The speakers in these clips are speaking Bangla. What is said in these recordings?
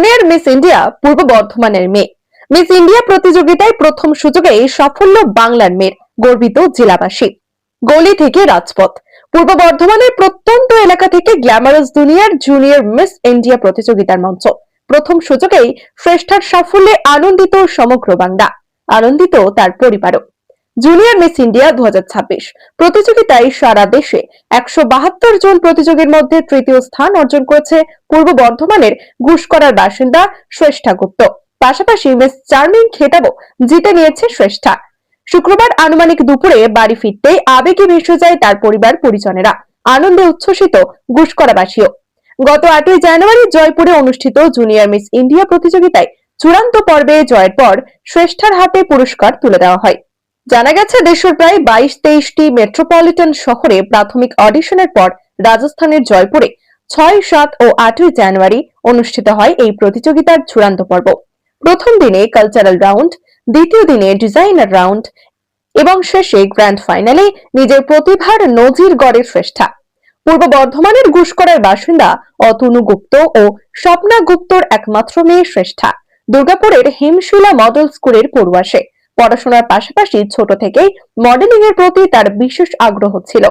জুনিয়র মিস ইন্ডিয়া পূর্ব বর্ধমানের মেয়ে। মিস ইন্ডিয়া প্রতিযোগিতায় প্রথম সুযোগে সাফল্য বাংলার মেয়ের, গর্বিত জেলাবাসী। গলি থেকে রাজপথ। পূর্ব বর্ধমানের প্রত্যন্ত এলাকা থেকে গ্ল্যামারাস দুনিয়ার জুনিয়র মিস ইন্ডিয়া প্রতিযোগিতার মঞ্চ। প্রথম সুযোগেই শ্রেষ্ঠার সাফল্যে আনন্দিত সমগ্র বাংলা। আনন্দিত তার পরিবারও। জুনিয়র মিস ইন্ডিয়া দু হাজার ছাব্বিশ। প্রতিযোগিতায় সারা দেশে একশো বাহাত্তর জন প্রতিযোগীর মধ্যে তৃতীয় স্থান অর্জন করেছে পূর্ব বর্ধমানের ঘুষকরার বাসিন্দা শ্রেষ্ঠা গুপ্ত। পাশাপাশি মিস চার্মিং খেতাবও জিতে নিয়েছে শ্রেষ্ঠা। শুক্রবার আনুমানিক দুপুরে বাড়ি ফিরতেই আবেগে ভেসে যায় তার পরিবার পরিজনেরা, আনন্দে উচ্ছ্বসিত ঘুষকরাবাসীও। গত আটই জানুয়ারি জয়পুরে অনুষ্ঠিত জুনিয়র মিস ইন্ডিয়া প্রতিযোগিতায় চূড়ান্ত পর্বে জয়ের পর শ্রেষ্ঠার হাতে পুরস্কার তুলে দেওয়া হয়। জানা গেছে, দেশের প্রায় বাইশ তেইশটি মেট্রোপলিটন শহরে প্রাথমিক অডিশনের পর রাজস্থানের জয়পুরে ছয়, সাত ও আটই জানুয়ারি অনুষ্ঠিত হয় এই প্রতিযোগিতার চূড়ান্ত পর্ব। প্রথম দিনে কালচারাল রাউন্ড দ্বিতীয় দিনে ডিজাইনার রাউন্ড এবং শেষে গ্র্যান্ড ফাইনালে নিজের প্রতিভার নজির গড়ে শ্রেষ্ঠা পূর্ব বর্ধমানের ঘুষকরার বাসিন্দা অতনু গুপ্ত ও স্বপ্না গুপ্তর একমাত্র মেয়ে শ্রেষ্ঠা। দুর্গাপুরের হিমশিলা মডেল স্কুলের পড়ুয়া সে। পড়াশোনার পাশাপাশি ছোট থেকেই মডেলিং এর প্রতি তার বিশেষ আগ্রহ ছিল।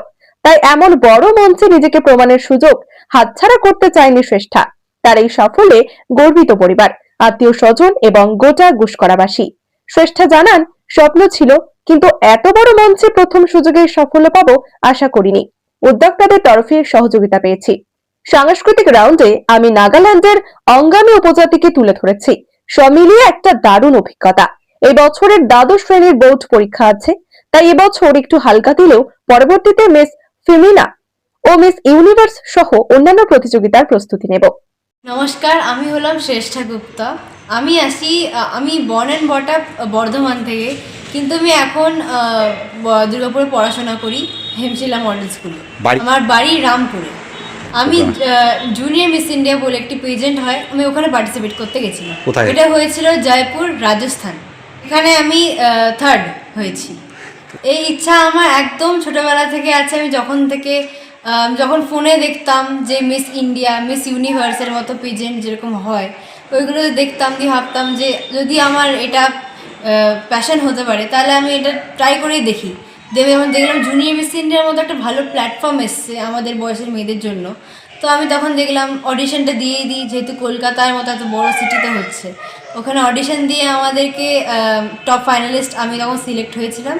তাই এমন বড় মঞ্চে নিজেকে প্রমাণের সুযোগ হাতছাড়া করতে চায়নি শ্রেষ্ঠা। তার এই সাফল্যে গর্বিত পরিবার, আত্মীয় স্বজন এবং গোটা ঘুষকরাবাসী শ্রেষ্ঠা জানান, স্বপ্ন ছিল, কিন্তু এত বড় মঞ্চে প্রথম সুযোগে সাফল্য পাবো আশা করিনি। উদ্যোক্তাদের তরফে সহযোগিতা পেয়েছি। সাংস্কৃতিক রাউন্ডে আমি নাগাল্যান্ডের অঙ্গামী উপজাতিকে তুলে ধরেছি। সব মিলিয়ে একটা দারুণ অভিজ্ঞতা। এই বছরের দ্বাদশ শ্রেণির বোর্ড পরীক্ষা আছে। তাই এবছর একটু হালকা দিলেও পরবর্তীতে মিস ফিমিনা ও মিস ইউনিভার্স সহ অন্যান্য প্রতিযোগিতার প্রস্তুতি নেব। নমস্কার আমি হলাম শ্রেষ্ঠা গুপ্তা। আমি আসি আমি born and bought up Bardhaman থেকে কিন্তু আমি এখন আহ, দুর্গাপুরে পড়াশোনা করি হেমশিলা মডেল স্কুলে। আমার বাড়ি রামপুরে। আমি জুনিয়র মিস ইন্ডিয়া বলে একটি পেজেন্ট হয় আমি ওখানে পার্টিসিপেট করতে গেছিলাম। এটা হয়েছিল জয়পুর রাজস্থান। এখানে আমি থার্ড হয়েছি। এই ইচ্ছা আমার একদম ছোটোবেলা থেকে আছে। আমি যখন থেকে যখন ফোনে দেখতাম যে মিস ইন্ডিয়া মিস ইউনিভার্সের মতো পেজেন্ট যেরকম হয়, ওইগুলো দেখতাম, দিয়ে ভাবতাম যে যদি আমার এটা প্যাশন হতে পারে, তাহলে আমি এটা ট্রাই করেই দেখি। দেবে যেমন দেখলাম জুনিয়র মিস ইন্ডিয়ার মতো একটা ভালো প্ল্যাটফর্ম এসছে আমাদের বয়সের মেয়েদের জন্য। তো আমি তখন দেখলাম অডিশনটা দিয়েই দিই, যেহেতু কলকাতার মতো এত বড় সিটিতে হচ্ছে। ওখানে অডিশন দিয়ে আমাদেরকে টপ ফাইনালিস্ট আমি তখন সিলেক্ট হয়েছিলাম।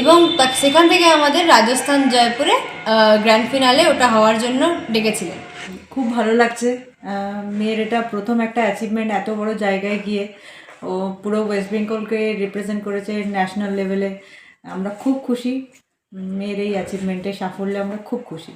এবং সেখান থেকে আমাদের রাজস্থান জয়পুরে গ্র্যান্ড ফিনালে ওটা হওয়ার জন্য ডেকেছিলেন। খুব ভালো লাগছে মেয়ের এটা প্রথম একটা অ্যাচিভমেন্ট এত বড় জায়গায় গিয়ে। ও পুরো ওয়েস্ট বেঙ্গলকে রিপ্রেজেন্ট করেছে ন্যাশনাল লেভেলে আমরা খুব খুশি। মেয়ের এই অ্যাচিভমেন্টের সাফল্যে আমরা খুব খুশি।